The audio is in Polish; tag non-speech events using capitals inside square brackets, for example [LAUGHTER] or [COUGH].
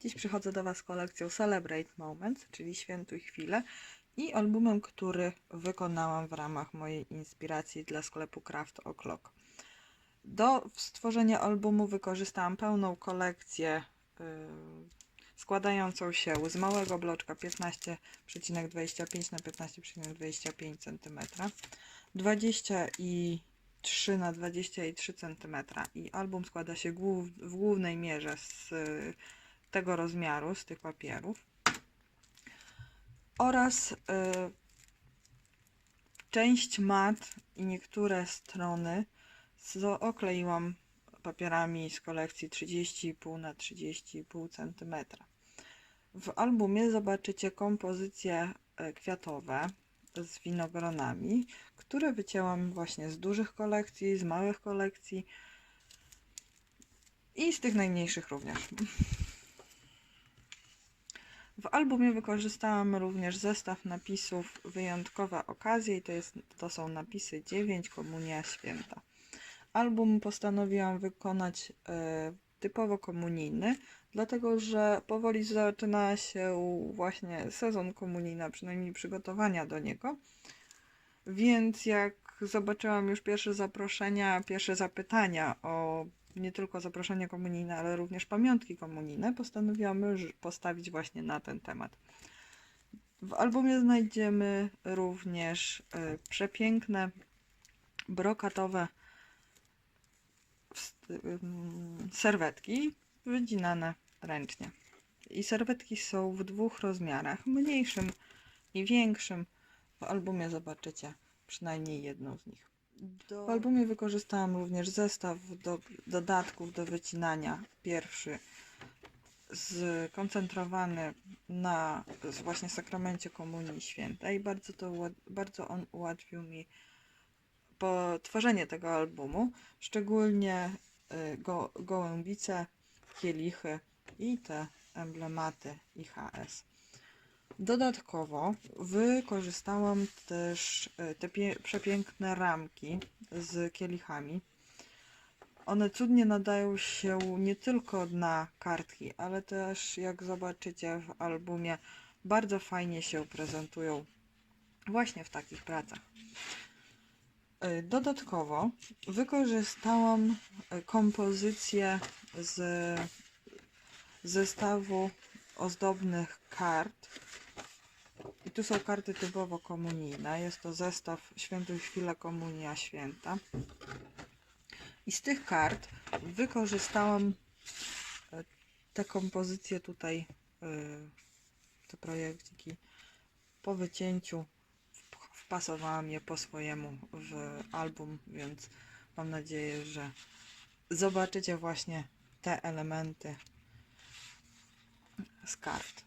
Dziś przychodzę do Was z kolekcją Celebrate Moments, czyli Świętuj Chwilę i albumem, który wykonałam w ramach mojej inspiracji dla sklepu Craft O'Clock. Do stworzenia albumu wykorzystałam pełną kolekcję yy, składającą się z małego bloczka 15,25 na 15,25 cm, 23 na 23 cm i album składa się głów, w głównej mierze z tego rozmiaru, z tych papierów oraz y, część mat i niektóre strony okleiłam papierami z kolekcji 30,5 na 30,5 cm. W albumie zobaczycie kompozycje e, kwiatowe z winogronami, które wycięłam właśnie z dużych kolekcji, z małych kolekcji i z tych najmniejszych również. [LAUGHS] W albumie wykorzystałam również zestaw napisów Wyjątkowe okazje i to, jest, to są napisy 9 Komunia Święta. Album postanowiłam wykonać e, typowo komunijny, dlatego że powoli zaczyna się właśnie sezon komunijny, przynajmniej przygotowania do niego. Więc jak zobaczyłam już pierwsze zaproszenia, pierwsze zapytania o nie tylko zaproszenia komunijne, ale również pamiątki komunijne, postanowiłam postawić właśnie na ten temat. W albumie znajdziemy również e, przepiękne brokatowe ym, serwetki wycinane ręcznie. I serwetki są w dwóch rozmiarach, mniejszym i większym. W albumie zobaczycie przynajmniej jedną z nich. W albumie wykorzystałam również zestaw do, dodatków do wycinania. Pierwszy skoncentrowany na właśnie sakramencie Komunii Świętej. Bardzo, to, bardzo on ułatwił mi tworzenie tego albumu, szczególnie y, go, gołębice, kielichy i te emblematy IHS. Dodatkowo wykorzystałam też y, te przepiękne ramki z kielichami. One cudnie nadają się nie tylko na kartki, ale też jak zobaczycie w albumie, bardzo fajnie się prezentują właśnie w takich pracach. Y, Dodatkowo wykorzystałam y, kompozycję z zestawu ozdobnych kart. Tu są karty typowo komunijne. Jest to zestaw Świętych Chwila Komunia Święta. I z tych kart wykorzystałam y, te kompozycje tutaj, y, te projekciki po wycięciu wp- wpasowałam je po swojemu w album, więc mam nadzieję, że zobaczycie właśnie te elementy z kart.